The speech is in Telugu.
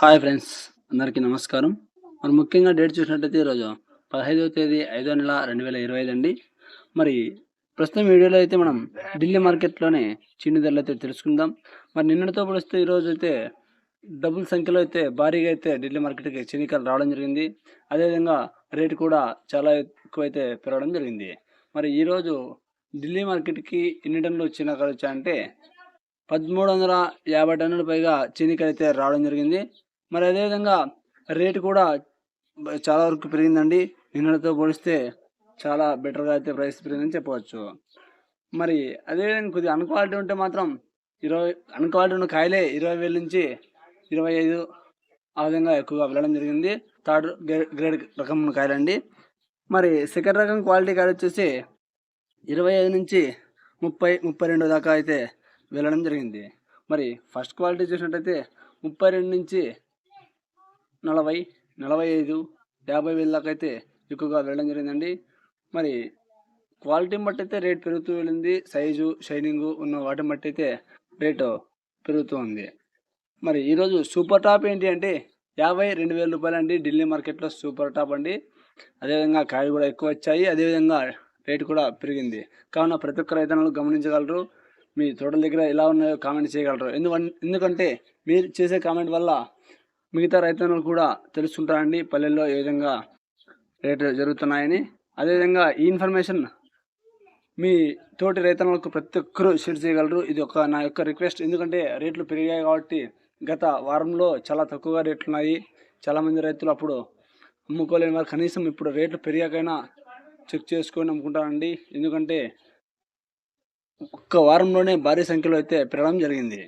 హాయ్ ఫ్రెండ్స్ అందరికీ నమస్కారం. మరి ముఖ్యంగా డేట్ చూసినట్టయితే ఈరోజు పదహైదవ తేదీ ఐదో నెల రెండు వేల ఇరవై ఐదు అండి. మరి ప్రస్తుతం వీడియోలో అయితే మనం ఢిల్లీ మార్కెట్లోనే చిన్ని ధరలు అయితే తెలుసుకుందాం. మరి నిన్నటితో పోలిస్తే ఈరోజు అయితే డబుల్ సంఖ్యలో అయితే భారీగా అయితే ఢిల్లీ మార్కెట్కి చినికలు రావడం జరిగింది. అదేవిధంగా రేటు కూడా చాలా ఎక్కువైతే పెరగడం జరిగింది. మరి ఈరోజు ఢిల్లీ మార్కెట్కి ఎన్ని టన్నులు చిన్నకలు వచ్చాయంటే పదమూడు వందల యాభై టన్నుల పైగా చీనికాయలు అయితే రావడం జరిగింది. మరి అదేవిధంగా రేటు కూడా చాలా వరకు పెరిగిందండి. నిన్నటితో పోలిస్తే చాలా బెటర్గా అయితే ప్రైస్ పెరిగిందని చెప్పవచ్చు. మరి అదేవిధంగా కొద్దిగా అన్క్వాలిటీ ఉంటే మాత్రం ఇరవై అన్క్వాలిటీ ఉన్న కాయలే ఇరవై వేల నుంచి ఇరవై ఐదు ఆ విధంగా ఎక్కువగా వెళ్ళడం జరిగింది. థర్డ్ గ్రేడ్ గ్రేడ్ రకం ఉన్న కాయలండి. మరి సెకండ్ రకం క్వాలిటీ కాయలు వచ్చేసి ఇరవై ఐదు నుంచి ముప్పై ముప్పై రెండు దాకా అయితే వెళ్ళడం జరిగింది. మరి ఫస్ట్ క్వాలిటీ చూసినట్టయితే ముప్పై రెండు నుంచి నలభై నలభై ఐదు యాభై వేల దాకా అయితే ఎక్కువగా వెళ్ళడం జరిగిందండి. మరి క్వాలిటీని బట్టి అయితే రేట్ పెరుగుతూ వెళ్ళింది. సైజు షైనింగ్ ఉన్న వాటిని బట్టి అయితే రేటు పెరుగుతూ ఉంది. మరి ఈరోజు సూపర్ టాప్ ఏంటి అంటే యాభై రెండు వేల రూపాయలు అండి ఢిల్లీ మార్కెట్లో సూపర్ టాప్ అండి. అదేవిధంగా కాయలు కూడా ఎక్కువ వచ్చాయి. అదేవిధంగా రేటు కూడా పెరిగింది. కావున ప్రతి ఒక్క రైతన్నలు గమనించగలరు. మీ తోటల దగ్గర ఎలా ఉన్నాయో కామెంట్ చేయగలరు. ఎందుకంటే మీరు చేసే కామెంట్ వల్ల మిగతా రైతన్నలు కూడా తెలుసుకుంటారండి పల్లెల్లో ఏ విధంగా రేట్లు జరుగుతున్నాయని. అదేవిధంగా ఈ ఇన్ఫర్మేషన్ మీ తోటి రైతన్నలకు ప్రతి ఒక్కరూ షేర్ చేయగలరు. ఇది ఒక నా యొక్క రిక్వెస్ట్. ఎందుకంటే రేట్లు పెరిగాయి కాబట్టి గత వారంలో చాలా తక్కువగా రేట్లు ఉన్నాయి చాలామంది రైతులు అప్పుడు అమ్ముకోలేని వారు కనీసం ఇప్పుడు రేట్లు పెరిగాకైనా చెక్ చేసుకొని అమ్ముకుంటారండి. ఎందుకంటే ఒక్క వారంలోనే భారీ సంఖ్యలో అయితే పెరగడం జరిగింది.